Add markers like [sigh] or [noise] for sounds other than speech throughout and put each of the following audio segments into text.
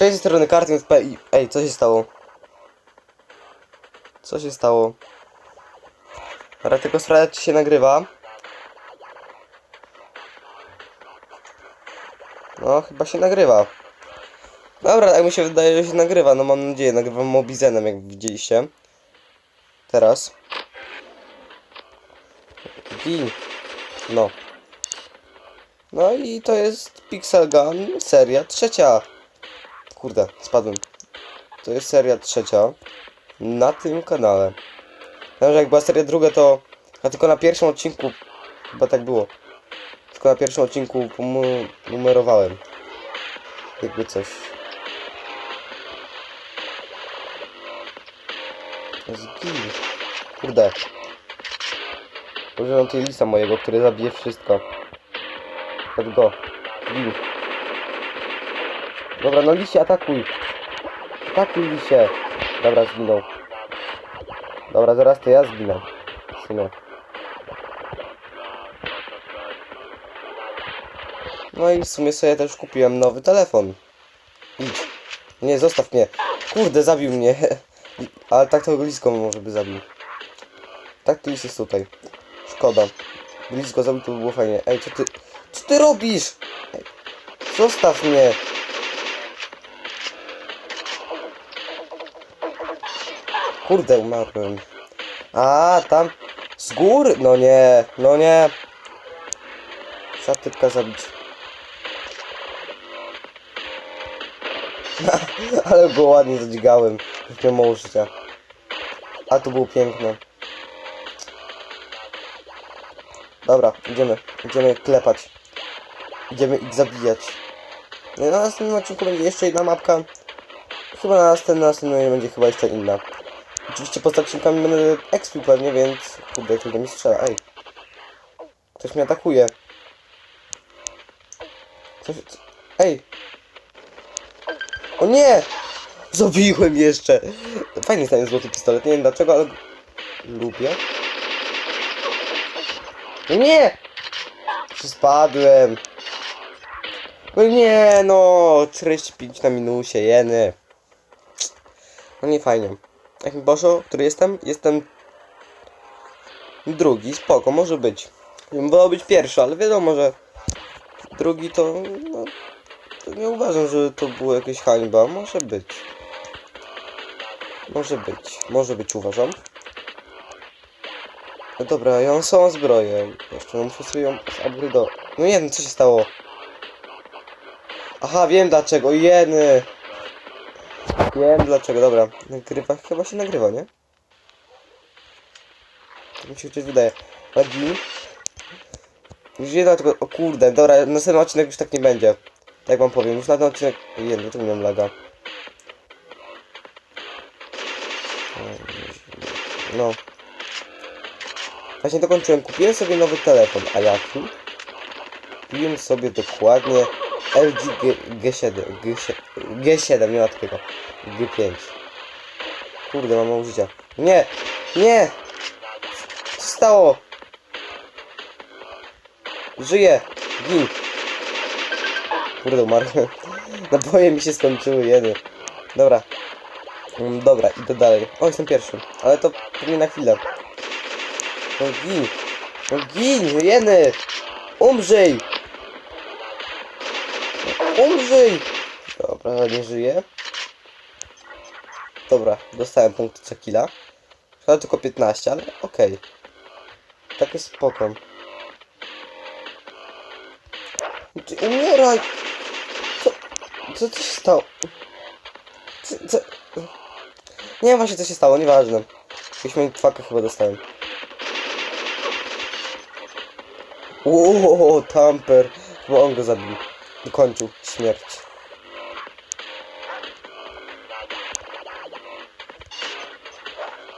Cześć, z strony i... Ej, co się stało? Co się stało? Ale tylko sprawdzać, czy się nagrywa. No, chyba się nagrywa. Dobra, tak mi się wydaje, że się nagrywa. No mam nadzieję, nagrywam Mobizenem, jak widzieliście. Teraz. Gin. No. No i to jest Pixel Gun seria trzecia. Kurde, spadłem. To jest seria trzecia na tym kanale. Wiem, że jak była seria druga, to ja tylko na pierwszym odcinku chyba tak było. Tylko na pierwszym odcinku numerowałem. Jakby coś. Zgin. Kurde. Używam tej lisa mojego, który zabije wszystko. Chodź go. Gin. Dobra, no lisie, atakuj. Atakuj lisie. Dobra, zginął. Dobra, zaraz to ja zginę. No i w sumie sobie też kupiłem nowy telefon. Idź. Nie, zostaw mnie. Kurde, zabił mnie. [laughs] Ale tak to blisko może by zabił. Tak to jest tutaj. Szkoda. Blisko zabił to by było fajnie. Ej, co ty... Co ty robisz? Ej, zostaw mnie. Kurde, umarłem. A, tam z góry? No nie, no nie. Trzeba typka zabić. [laughs] Ale go ładnie zadźgałem. Miał mało życia. A to było piękne. Dobra, idziemy. Idziemy klepać. Idziemy ich zabijać. No na następnym odcinku będzie jeszcze jedna mapka. Chyba na następnym, następnym będzie chyba jeszcze inna. Oczywiście poza odcinkami będę expił pewnie, więc... Kurde, kurde mi strzela, ej. Ktoś mnie atakuje. Coś... co- Ej! O nie! Zabiłem jeszcze! Fajny jest złoty pistolet, nie wiem dlaczego, ale... Lubię. No nie! Spadłem. No nie, no! 45 na minusie, jeny. No nie fajnie. Poszło, który jestem? Jestem drugi, spoko, może być. Wolał być pierwszy, ale wiadomo, że drugi to, no, to nie uważam, że to było jakieś hańba. Może być. Może być, może być uważam. No dobra, ja mam samą zbroję. Jeszcze muszę sobie ją upgrade'ować. No nie wiem, co się stało. Aha, wiem dlaczego, jeny. Wiem dlaczego, dobra. Nagrywa, chyba się nagrywa, nie? Tak mi się coś wydaje. Lagi. Już nie dlaczego, o kurde, dobra, następny odcinek już tak nie będzie. Tak wam powiem, już na ten odcinek... Jeden, dlaczego miałem laga? No. Właśnie dokończyłem, kupiłem sobie nowy telefon, a jaki? Kupiłem sobie dokładnie LG G, G7, G7, G7, nie ma takiego. G5. Kurde, mam mało życia. Nie! Nie! Co stało? Żyję! Gin! Kurde, umarłem. [laughs] Naboje mi się skończyły, jedy. Dobra. Mm, dobra, idę dalej. O, jestem pierwszy. Ale to pewnie na chwilę. No gin! No gin! Jeny! Umrzyj! Umrzyj! Dobra, nie żyje. Dobra, dostałem punkt co killa. Szkoda tylko 15, ale okej. Tak jest spoko. Ty umieraj! Co, co, co się stało? Co, co? Nie wiem właśnie co się stało, nieważne. Jakieś mindfucka chyba dostałem. Ooo, tamper. Chyba on go zabił. Dokończył śmierć.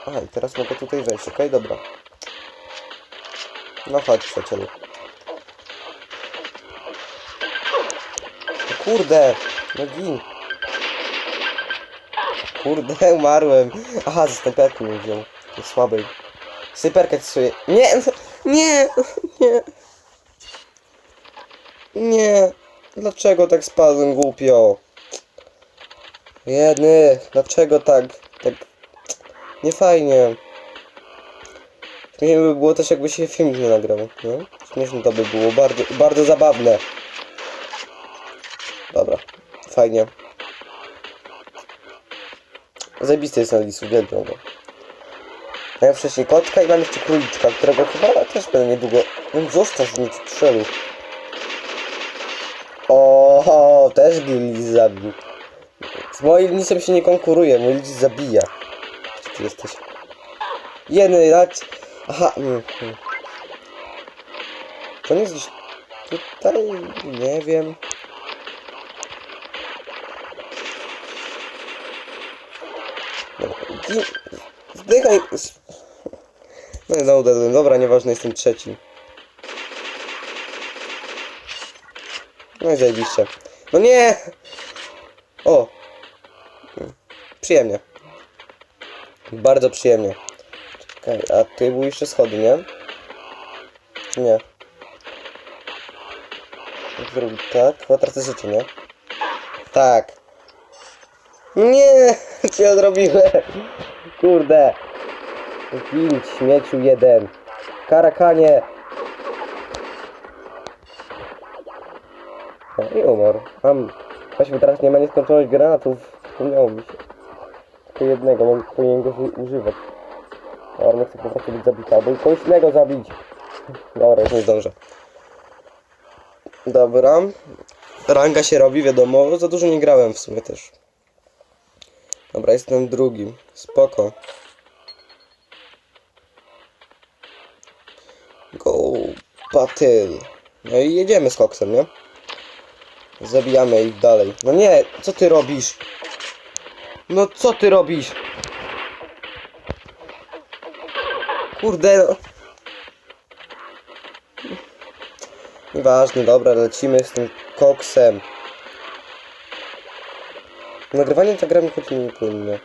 Aha, i teraz mogę tutaj wejść, okej, dobra. No chodź, przyjacielu. O kurde, no gin. Kurde, [laughs] umarłem. Aha, ze snajperki mnie wziął. To słabej. Snajperkę sobie... [laughs] [laughs] Nie, nie, nie. Nie. Dlaczego tak spadłem głupio? Jedny, dlaczego tak? Tak nie fajnie. Śmiesznie by było też jakby się film nie nagrał, no? Śmieszne to by było, bardzo, bardzo zabawne. Dobra, fajnie. Zajebisty jest ten lis, uwielbiam go. Miałem wcześniej kotka i mam jeszcze króliczka, którego chyba też będę niedługo... No zostaw mnie strzelu. O, też lis zabił. Z moim lisem się nie konkuruje, mój lis zabija. Gdzie ty jesteś? Jeny, dać. Aha, mm, mm. To nie jest tutaj, nie wiem. Zdychaj. No, no, dobra, nieważne, jestem trzeci. No i zajebiście. No nie! O! Przyjemnie. Bardzo przyjemnie. Czekaj, a tutaj były jeszcze schody, nie? Nie? Zrobić tak? Chyba tracę życie, nie? Tak. Nie! [laughs] Co ja zrobiłem? Kurde. Gin, śmieciu jeden. Karakanie. Umarł. Mam... Właśnie teraz nie ma nieskończoność granatów. Przypomniało mi się. Tylko jednego, mogę powinien go uży- używać. Dobra, chcę po prostu być zabita, albo kogoś innego zabić. Dobra, już nie zdążę. Dobra. Ranga się robi, wiadomo. Za dużo nie grałem w sumie też. Dobra, jestem drugim. Spoko. Go Battle. No i jedziemy z koksem, nie? Zabijamy ich dalej. No nie, co ty robisz? No co ty robisz? Kurde no. Nieważne, dobra, lecimy z tym koksem. Nagrywanie ta gra mi chodzi niepłynnie.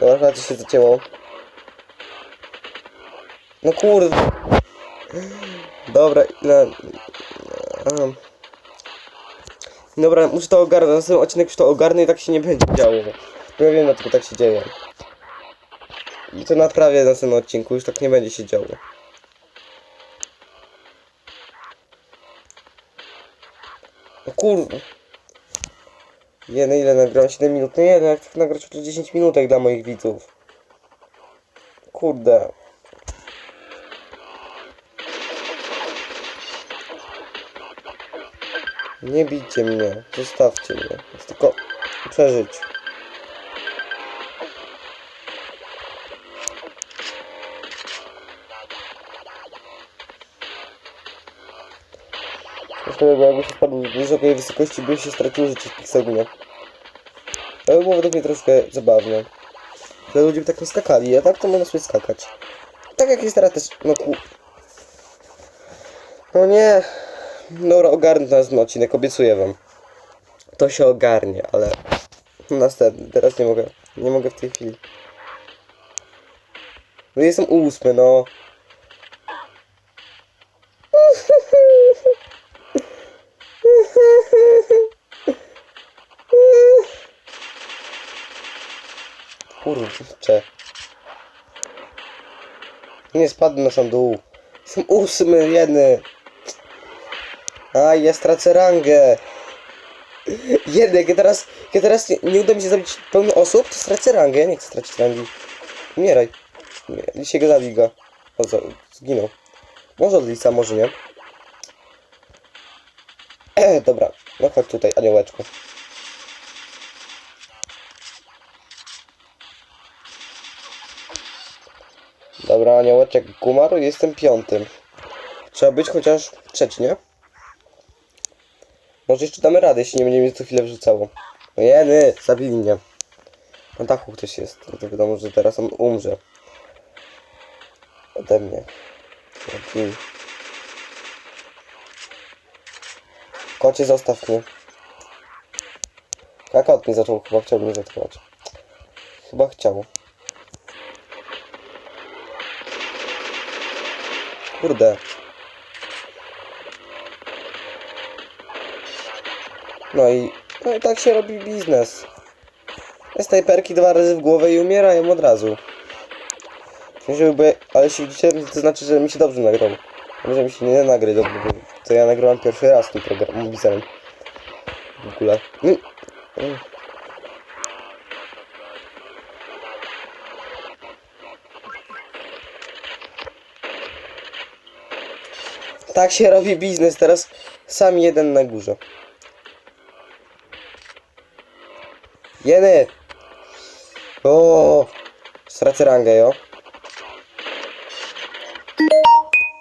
Dobra, co się zacięło? No kurde. Dobra, ile... Aha. Dobra, muszę to ogarnąć. Następny odcinek już to ogarnę i tak się nie będzie działo. Ja wiem, dlaczego tak się dzieje. I to naprawię na następnym odcinku, już tak nie będzie się działo. No kurde. Jeden ile nagrałem? 7 minut? No jeden, jak tak nagrać to 10 minutek dla moich widzów. Kurde. Nie bijcie mnie, zostawcie mnie. Chcę tylko przeżyć. Zresztą bo jakby się spadł z wysokiej wysokości, by się straciło życie w Pixelgunie. To by było według mnie troszkę zabawne. Że ludzie by tak nie skakali, a tak to można sobie skakać. Tak jak jest teraz też, no ku... No nie. Dobra, ogarnę ten odcinek, obiecuję wam. To się ogarnie, ale... Następny, teraz nie mogę. Nie mogę w tej chwili. No jestem ósmy, no. Kurczę. Nie spadł na sam dół. Jestem ósmy, jeden. A, ja stracę rangę. Ja teraz, teraz nie, nie uda mi się zabić pełno osób, to stracę rangę. Ja nie chcę stracić rangi. Umieraj. Dzisiaj go zabij go. O, za, zginął. Może od może nie. E, dobra. No chodź tutaj, aniołeczku. Dobra, aniołeczek umarł, jestem piątym. Trzeba być chociaż trzeci, nie? Może jeszcze damy radę, jeśli nie będzie mnie co chwilę wrzucało. No jeny, zabili mnie. Na dachu ktoś jest, no to wiadomo, że teraz on umrze. Ode mnie. Jaki- Kocie, zostaw mnie. A kot mnie zaczął, chyba chciał mnie zatrzymać. Chyba chciał. Kurde. No i, no i tak się robi biznes. Snajperki dwa razy w głowę i umierają od razu. Żeby, ale jeśli widzicie, to znaczy, że mi się dobrze nagrał. Może mi się nie nagry dobrze, bo to ja nagrywam pierwszy raz ten program, widzę. W ogóle. Mm. Mm. Tak się robi biznes, teraz sam jeden na górze. Jeny! O, Stracę rangę, jo.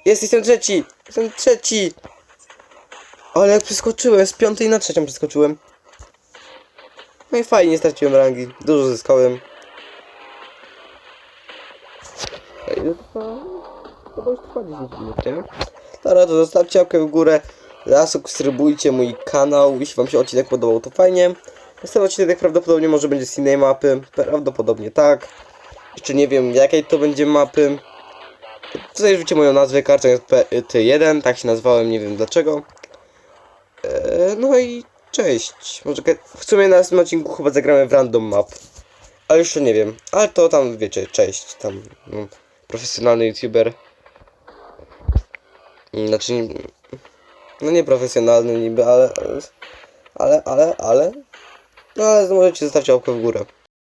Jest, jestem trzeci! Jestem trzeci! Ale jak przeskoczyłem, z piątej na trzecią przeskoczyłem. No i fajnie, straciłem rangi. Dużo zyskałem. To trwa... Bo już trwa 10 minut, nie? Dobra, to zostawcie łapkę w górę. Zasubskrybujcie mój kanał. Jeśli wam się odcinek podobał, to fajnie. Następny odcinek prawdopodobnie może będzie z innej mapy. Prawdopodobnie tak. Jeszcze nie wiem jakiej to będzie mapy. Tutaj wiecie moją nazwę, jest T1, tak się nazwałem, nie wiem dlaczego. Eee, no i cześć. Może w sumie na następnym odcinku chyba zagramy w random map. Ale jeszcze nie wiem. Ale to tam wiecie, cześć. Tam no, profesjonalny youtuber. Znaczy, no nie profesjonalny niby, ale, ale, ale, ale, no ale możecie zostawić łapkę w górę.